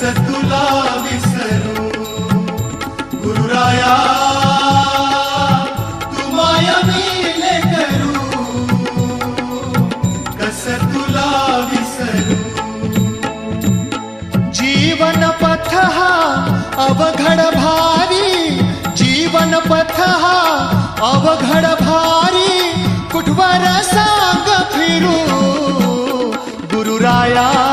कस तुला विसरू गुरुराया तू माया करू कस तुला विसरू जीवन पथ हा अवघड भारी. जीवन पथ हा अवघड भारी. कुठवर सांग फिरू. गुरुराया